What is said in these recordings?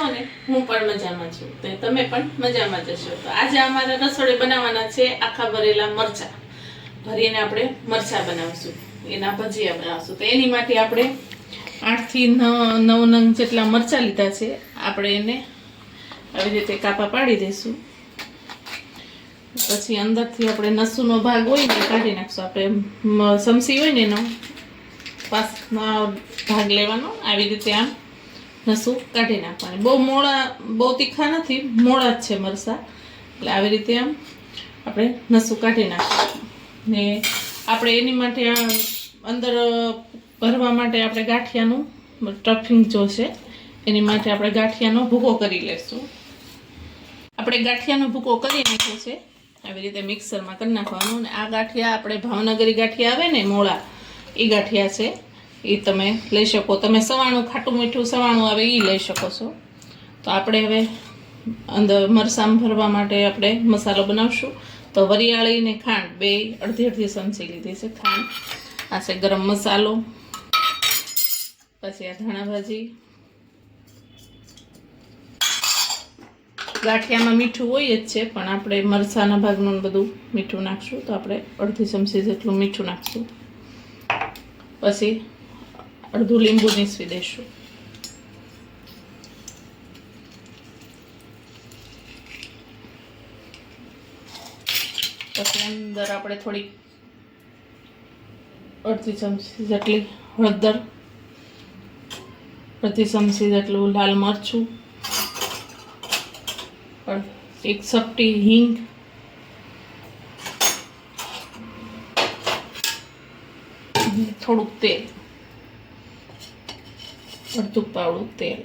છો ને, હું પણ મજામાં છું. તો તમે પણ મજામાં જશો તો આજે અમારા રસોડે બનાવવાના છે આખા ભરેલા મરચા. ભરીને આપણે મરચા બનાવશું. એના ભજીયા બનાવશું. તો એની માટે આપણે આઠથી નવ નંગ જેટલા મરચા લીધા છે. આપણે એને આવી રીતે કાપા પાડી દઈશું. પછી અંદરથી આપણે નસુનો ભાગ હોય ને કાઢી નાખશું. આપણે સમસી હોય ને એનો પાસમાં ભાગ લેવાનો. આવી રીતે આમ નસું કાઢી નાખવાની. બહુ મોડા બહુ તીખા નથી મોડા જ છે મરસા. એટલે આવી રીતે આમ આપણે નસું કાઢી નાખવાનું. ને આપણે એની માટે આ અંદર ભરવા માટે આપણે ગાંઠિયાનું સ્ટફિંગ જોશે એની માટે આપણે ગાંઠિયાનો ભૂકો કરી લેશું. આપણે ગાંઠિયાનો ભૂકો કરી નાખ્યો છે. આવી રીતે મિક્સરમાં કરી નાખવાનું. અને આ ગાંઠિયા, આપણે ભાવનગરી ગાંઠિયા આવે ને મોળા, એ ગાંઠિયા છે. એ તમે લઈ શકો. તમે સવાણું, ખાટું, મીઠું સવાણું આવે એ લઈ શકો છો. તો આપણે હવે અંદર મરસામ ભરવા માટે આપણે મસાલો બનાવશું. તો વરિયાળી ને ખાંડ, બે અડધી અડધી ચમચી લીધી છે ખાંડ. આ છે ગરમ મસાલો. પછી આ ધાણા ભાજી. ગાંઠિયામાં મીઠું હોય જ છે, પણ આપણે મરસાના ભાગનું બધું મીઠું નાખશું. તો આપણે અડધી ચમચી જેટલું મીઠું નાખશું. પછી અડધું લીંબુ નીસવી દઈશું. પછી અંદર આપણે થોડી અડધી ચમચી જેટલી હળદર, અડધી ચમચી જેટલું લાલ મરચું એક ચપટી હિંગ થોડુંક તેલ. અડધું પાવડું તેલ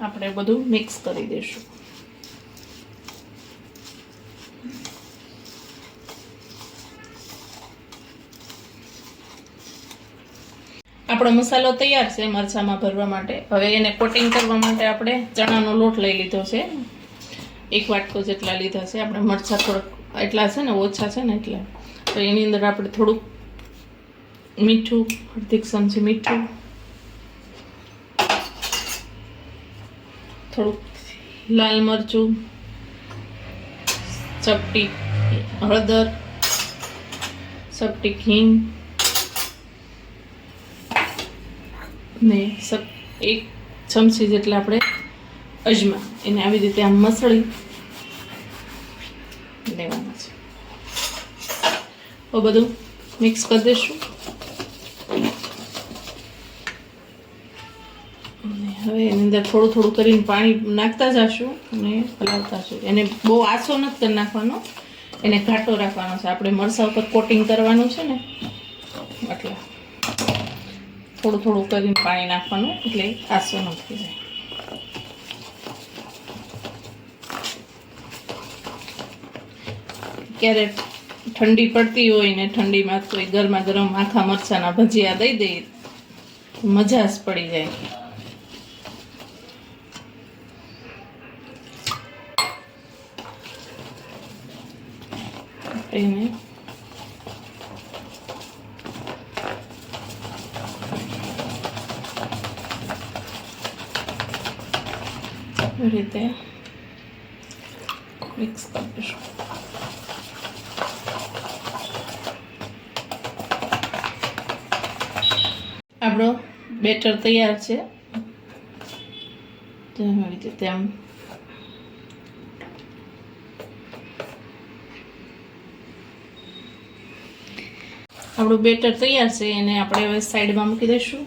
આપણે બધું મિક્સ કરી દઈશું. આપણો મસાલો તૈયાર છે મરચામાં ભરવા માટે. હવે એને કોટિંગ કરવા માટે આપણે ચણાનો લોટ લઈ લીધો છે. એક વાટકો જેટલા લીધા છે. આપણે મરચાં થોડાક એટલા છે ને ઓછા છે ને એટલા. તો એની અંદર આપણે થોડુંક મીઠું અડધી ચમચી મીઠું. થોડુંક લાલ મરચું ચપટી હળદર ચપટી હિંગ ને એક ચમચી જેટલા આપણે અજમા. એને આવી રીતે આમ મસળી લેવાના છે. બધું મિક્સ કરી દઈશું અને હવે એની અંદર થોડું થોડું કરીને પાણી નાખતા જશું અને હલાવતા જશું એને બહુ આછો નથી કરી નાખવાનો. એને ઘાટો રાખવાનો છે. આપણે મરસા ઉપર કોટિંગ કરવાનું છે ને એટલે થોડું થોડું કરીને પાણી નાખવાનું, એટલે આસો ન થઈ જાય. ક્યારેક ઠંડી પડતી હોય ને ઠંડીમાં તો ગરમા ગરમ આખા મરચાના ભજીયા દઈ દઈએ મજા જ પડી જાય. એને આવી રીતે મિક્સ કરી દઈશું આપણો બેટર તૈયાર છે તો આવી રીતે તેમ આપણું બેટર તૈયાર છે એને આપણે હવે સાઈડમાં મૂકી દઈશું.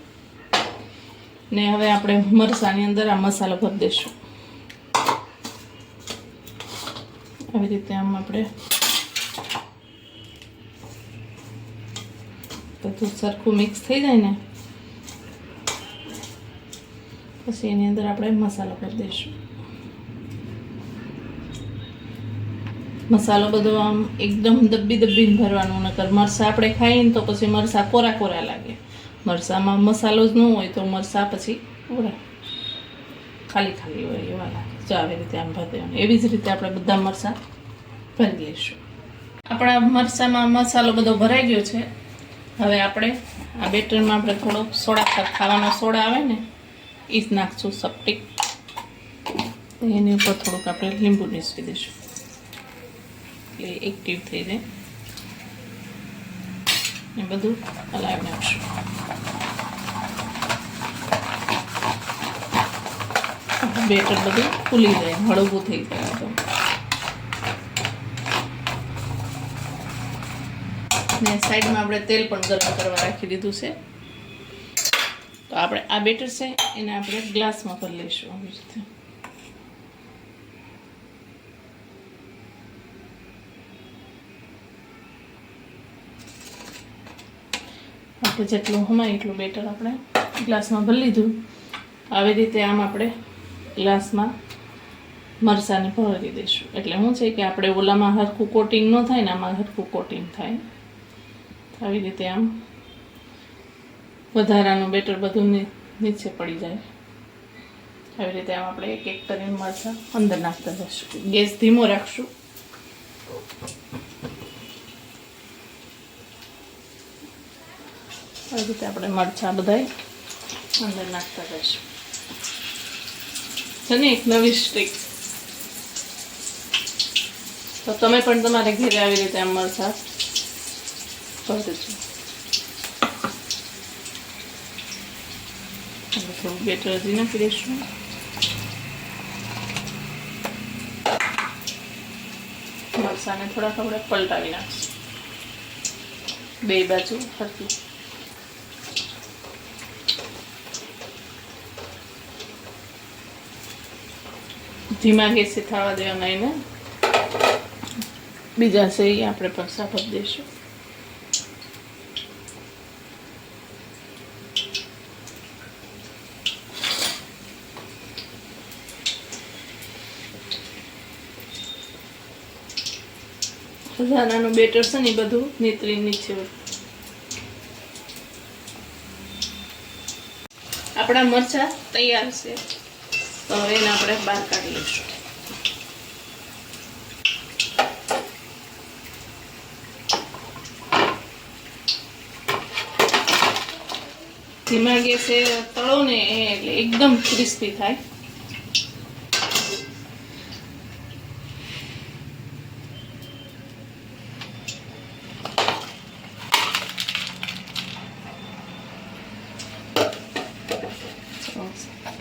ને હવે આપણે મરસાની અંદર આ મસાલો ભરી દઈશું. આવી રીતે આમ આપણે બધું સરખું મિક્સ થઈ જાય ને, પછી એની અંદર આપણે મસાલો કરી દઈશું. મસાલો બધો આમ એકદમ દબ્બી દબ્બીને ભરવાનું નકર મરસા આપણે ખાઈએ ને તો પછી મરસા કોરા કોરા લાગે. મરસામાં મસાલો જ ન હોય તો મરસા પછી કોરા ખાલી ખાલી હોય એવા લાગે. જો આવી રીતે આમ ભરી દેવાનું એવી જ રીતે આપણે બધા મરસા ભરી લઈશું. આપણા મરસામાં મસાલો બધો ભરાઈ ગયો છે. હવે આપણે આ બેટરમાં આપણે થોડો સોડા ખાવાનો સોડા આવે ને એ જ નાખશું સપટીક. એની ઉપર થોડુંક આપણે લીંબુ નીસવી દઈશું. એટલે એક્ટિવ થઈ જાય એ બધું હલાવી નાખશું બેટર બધું ફૂલી જાય, હળવું થઈ જાય તો ને સાઈડમાં આપણે તેલ પણ ગરમ કરવા રાખી દીધું છે. તો આપણે આ બેટર છે, એને આપણે ગ્લાસમાં કરી લઈશું આવી રીતે. આપણે જેટલું હમાય એટલું બેટર આપણે ગ્લાસમાં ભરી લીધું. આવી રીતે આમ આપણે ગ્લાસમાં મરસાને ભરી દઈશું. એટલે શું છે કે આપણે ઓલામાં હરખું કોટિંગ ન થાય ને આમાં હરખું કોટિંગ થાય. આવી રીતે આમ વધારાનું બેટર બધું નીચે પડી જાય. આવી રીતે આમ આપણે એક એક કરીને મરચાં અંદર નાખતા જઈશું. ગેસ ધીમો રાખશું. આવી રીતે આપણે મરચાં બધાય અંદર નાખતા જઈશું. છે ને એક નવી સ્ટીક તો તમે પણ તમારે ઘરે આવી રીતે આમ મરચાં કરી દેજો. થોડું બેટર હજી નાખી દઈશું. મરચાંને થોડાક આપણે પલટાવી નાખશું. બે બાજુ ફરતી ધીમા ગેસે થવા દેવાના એને. બીજા છે આપણે પણ સાફત દઈશું. ખજાનાનું બેટર છે ને એ બધું નીતરી નીચે આપણા મરચા તૈયાર છે. તો હવે એને આપણે બહાર કાઢી લઈશું. ધીમા ગેસે તળો ને એ એટલે એકદમ ક્રિસ્પી થાય.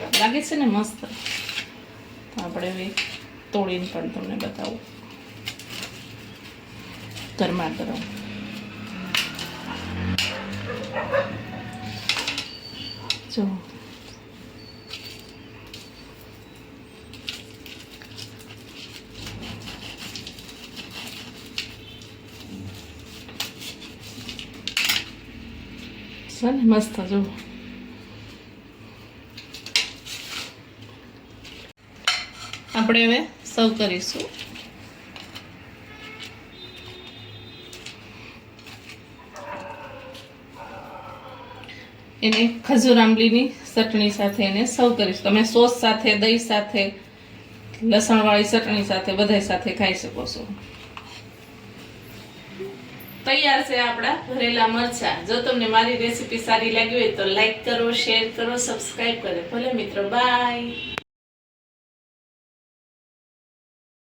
લાગે છે ને મસ્ત? આપણે હવે તોડીને પણ તમને બતાવું. ગરમા ગરમ. જો. મસ્ત, જો. આપણે હવે સર્વ કરીશું. એને ખજૂર આંબલીની ચટણી સાથે એને સર્વ કરીશું. તમે સોસ સાથે, દહીં સાથે, લસણવાળી ચટણી સાથે બધા સાથે ખાઈ શકો છો. તૈયાર છે આપણા ભરેલા મરચા. જો તમને મારી રેસીપી સારી લાગી હોય તો લાઈક કરો, શેર કરો સબસ્ક્રાઈબ કરો. ભલે મિત્રો, બાય.